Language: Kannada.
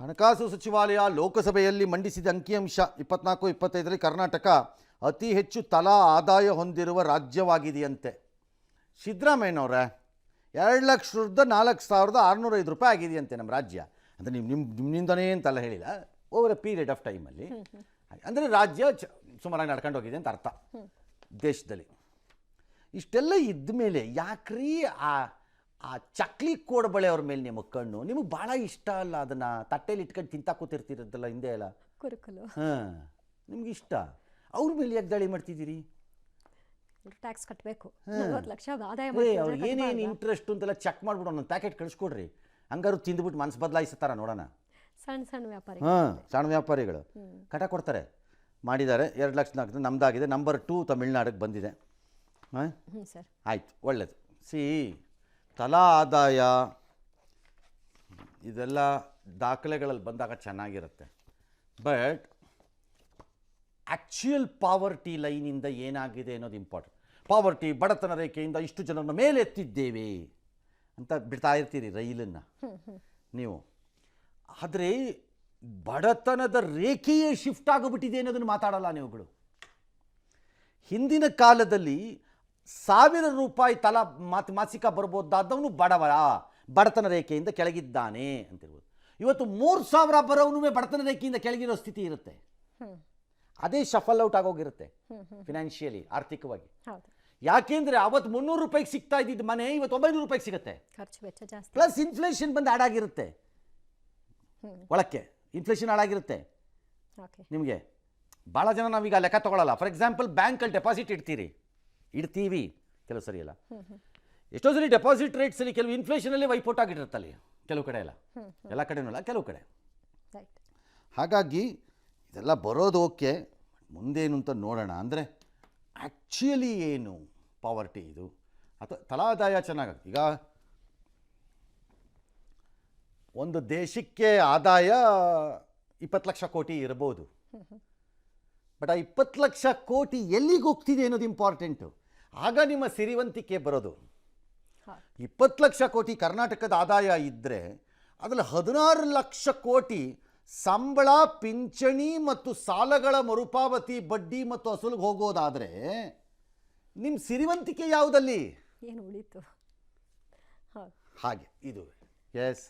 ಹಣಕಾಸು ಸಚಿವಾಲಯ ಲೋಕಸಭೆಯಲ್ಲಿ ಮಂಡಿಸಿದ ಅಂಕಿಅಂಶ ಇಪ್ಪತ್ನಾಲ್ಕು, ಇಪ್ಪತ್ತೈದರಲ್ಲಿ ಕರ್ನಾಟಕ ಅತಿ ಹೆಚ್ಚು ತಲಾ ಆದಾಯ ಹೊಂದಿರುವ ರಾಜ್ಯವಾಗಿದೆಯಂತೆ. ಸಿದ್ದರಾಮಯ್ಯನವ್ರೆ ಎರಡು ಲಕ್ಷದ ನಾಲ್ಕು ಸಾವಿರದ ಆರುನೂರ ಐದು ರೂಪಾಯಿ ಆಗಿದೆಯಂತೆ ನಮ್ಮ ರಾಜ್ಯ. ಅಂದರೆ ನಿಮ್ಮ ನಿಮ್ಮ ನಿಮ್ಮಿಂದನೇ ಅಂತೆಲ್ಲ ಹೇಳಿಲ್ಲ ಓವರ್ ಎ ಪೀರಿಯಡ್ ಆಫ್ ಟೈಮಲ್ಲಿ ಅಂದರೆ ರಾಜ್ಯ ಚ, ಸುಮಾರಾಗಿ ನಡ್ಕೊಂಡು ಹೋಗಿದೆ ಅಂತ ಅರ್ಥ. ದೇಶದಲ್ಲಿ. ಇಷ್ಟೆಲ್ಲ ಇದ್ದ ಮೇಲೆ ಯಾಕ್ರೀ ಆ ಆ ಚಕ್ಲಿ ಕೋಡ್ಬಳೆ ಅವ್ರ ಮೇಲೆ ನಿಮ್ಮ ಕಣ್ಣು ನಿಮಗೆ ಭಾಳ ಇಷ್ಟ ಅಲ್ಲ ಅದನ್ನು ತಟ್ಟೆಲಿ ಇಟ್ಕೊಂಡು ತಿಂತಾ ಕೂತಿರ್ತಿರದಲ್ಲ ಹಿಂದೆ ಎಲ್ಲ? ಕುರುಕುಲು. ಹಾಂ ನಿಮ್ಗೆ ಇಷ್ಟ? ಅವ್ರ ಮೇಲೆ ಯಾಕೆ ದಾಳಿ ಮಾಡ್ತಿದ್ದೀರಿ? ಟ್ಯಾಕ್ಸ್ ಕಟ್ಟಬೇಕು ಲಕ್ಷ ಆದಾಯ ಏ ಮಾಡ್ತಿದ್ರೆ ಅವ್ರು ಏನೇನು ಕಟ್ಬಾರ್ದಾ? ಇಂಟ್ರೆಸ್ಟ್ ಅಂತೆಲ್ಲ ಚೆಕ್ ಮಾಡ್ಬಿಡೋಣ ಒಂದು ಪ್ಯಾಕೆಟ್ ಕಳಿಸ್ಕೊಡ್ರಿ. ಹಂಗಾರು ತಿಂದ್ಬಿಟ್ಟು ಮನಸ್ಸು ಬದಲಾಯಿಸ್ತಾರ ನೋಡೋಣ. ಸಣ್ಣ ಸಣ್ಣ ವ್ಯಾಪಾರಿ ಹಾಂ ಸಣ್ಣ ವ್ಯಾಪಾರಿಗಳು. ಕಟ ಕೊಡ್ತಾರೆ. ಮಾಡಿದ್ದಾರೆ ಎರಡು ಲಕ್ಷ ನಾಲ್ಕು ನಮ್ದಾಗಿದೆ ನಂಬರ್ ಟೂ ತಮಿಳ್ನಾಡಿಗೆ ಬಂದಿದೆ. ಹಾಂ? ಹ್ಞೂ ಸರ್. ಆಯ್ತು ಒಳ್ಳೇದು. ಸಿ. ತಲಾ ಆದಾಯ ಇದೆಲ್ಲ ದಾಖಲೆಗಳಲ್ಲಿ ಬಂದಾಗ ಚೆನ್ನಾಗಿರುತ್ತೆ. ಬಟ್ ಆ್ಯಕ್ಚುಯಲ್ ಪಾವರ್ಟಿ ಲೈನಿಂದ ಏನಾಗಿದೆ ಅನ್ನೋದು ಇಂಪಾರ್ಟೆಂಟ್ ಪಾವರ್ಟಿ ಬಡತನ ರೇಖೆಯಿಂದ ಇಷ್ಟು ಜನರನ್ನು ಮೇಲೆ ಎತ್ತಿದ್ದೇವೆ ಅಂತ ಬಿಡ್ತಾ ಇರ್ತೀರಿ ರೈಲನ್ನು. ನೀವು. ಆದರೆ ಬಡತನದ ರೇಖೆಯೇ ಶಿಫ್ಟ್ ಆಗಿಬಿಟ್ಟಿದೆ ಅನ್ನೋದನ್ನು ಮಾತಾಡಲ್ಲ ನೀವುಗಳು. ಹಿಂದಿನ ಕಾಲದಲ್ಲಿ ಸಾವಿರ ರೂಪಾಯಿ ತಲಾ ಮಾತು ಮಾಸಿಕ ಬರ್ಬೋದಾದವನು ಬಡವರ ಬಡತನ ರೇಖೆಯಿಂದ ಕೆಳಗಿದ್ದಾನೆ ಅಂತಿರ್ಬೋದು. ಇವತ್ತು ಮೂರು ಸಾವಿರ ಬರೋನು ಬಡತನ ರೇಖೆಯಿಂದ ಕೆಳಗಿರೋ ಸ್ಥಿತಿ ಇರುತ್ತೆ. ಅದೇ ಶಫಲ್ ಔಟ್ ಆಗೋಗಿರುತ್ತೆ ಫಿನಾನ್ಷಿಯಲಿ ಆರ್ಥಿಕವಾಗಿ. ಯಾಕೆಂದ್ರೆ ಅವತ್ತು ಮುನ್ನೂರು ರೂಪಾಯಿಗೆ ಸಿಗ್ತಾ ಇದ್ದಿದ್ದು ಮನೆ ಇವತ್ತು ಒಂಬೈನೂರು ರೂಪಾಯಿಗೆ ಸಿಗುತ್ತೆ. ಖರ್ಚು ವೆಚ್ಚ ಜಾಸ್ತಿ. ಪ್ಲಸ್ ಇನ್ಫ್ಲೇಷನ್ ಬಂದು ಆಡಾಗಿರುತ್ತೆ ಹ್ಮ್. ಒಳಕ್ಕೆ ಇನ್ಫ್ಲೇಷನ್ ಆಡಾಗಿರುತ್ತೆ ಓಕೆ. ನಿಮಗೆ ಭಾಳ ಜನ ನಾವೀಗ ಲೆಕ್ಕ ತಗೊಳ್ಳಲ್ಲ ಫಾರ್ ಎಕ್ಸಾಂಪಲ್ ಬ್ಯಾಂಕಲ್ಲಿ ಡೆಪಾಸಿಟ್ ಇಡ್ತೀರಿ. ಇಡ್ತೀವಿ. ಕೆಲವು ಸರಿ ಎಲ್ಲ ಎಷ್ಟೋ ಸರಿ ಡೆಪಾಸಿಟ್ ರೇಟ್ಸಲ್ಲಿ ಕೆಲವು ಇನ್ಫ್ಲೇಷನಲ್ಲಿ ವೈಪೋಟ್ ಆಗಿರುತ್ತಲ್ಲಿ ಕೆಲವು ಕಡೆ ಎಲ್ಲ. ಎಲ್ಲ ಕಡೆನೂ ಅಲ್ಲ ಕೆಲವು ಕಡೆ. ರೈಟ್ ಹಾಗಾಗಿ ಇದೆಲ್ಲ ಬರೋದು ಓಕೆ ಮುಂದೇನು ಅಂತ ನೋಡೋಣ ಅಂದರೆ ಆ್ಯಕ್ಚುಲಿ ಏನು ಪಾವರ್ಟಿ ಇದು? ಅಥವಾ ತಲಾದಾಯ ಚೆನ್ನಾಗುತ್ತೆ ಈಗ ಒಂದು ದೇಶಕ್ಕೆ ಆದಾಯ ಇಪ್ಪತ್ತು ಲಕ್ಷ ಕೋಟಿ ಇರ್ಬೋದು. ಬಟ್ ಆ ಇಪ್ಪತ್ತು ಲಕ್ಷ ಕೋಟಿ ಎಲ್ಲಿಗೆ ಹೋಗ್ತಿದೆ ಅನ್ನೋದು ಇಂಪಾರ್ಟೆಂಟು ಆಗ ನಿಮ್ಮ ಸಿರಿವಂತಿಕೆ ಬರೋದು. ಇಪ್ಪತ್ತು ಲಕ್ಷ ಕೋಟಿ ಕರ್ನಾಟಕದ ಆದಾಯ ಇದ್ದರೆ ಅದರಲ್ಲಿ ಹದಿನಾರು ಲಕ್ಷ ಕೋಟಿ ಸಂಬಳ ಪಿಂಚಣಿ ಮತ್ತು ಸಾಲಗಳ ಮರುಪಾವತಿ ಬಡ್ಡಿ ಮತ್ತು ಅಸಲಿಗೆ ಹೋಗೋದಾದರೆ ನಿಮ್ಮ ಸಿರಿವಂತಿಕೆ ಯಾವುದಲ್ಲಿ? ಏನು ಉಳಿತು? ಹಾಗೆ ಇದು. ಎಸ್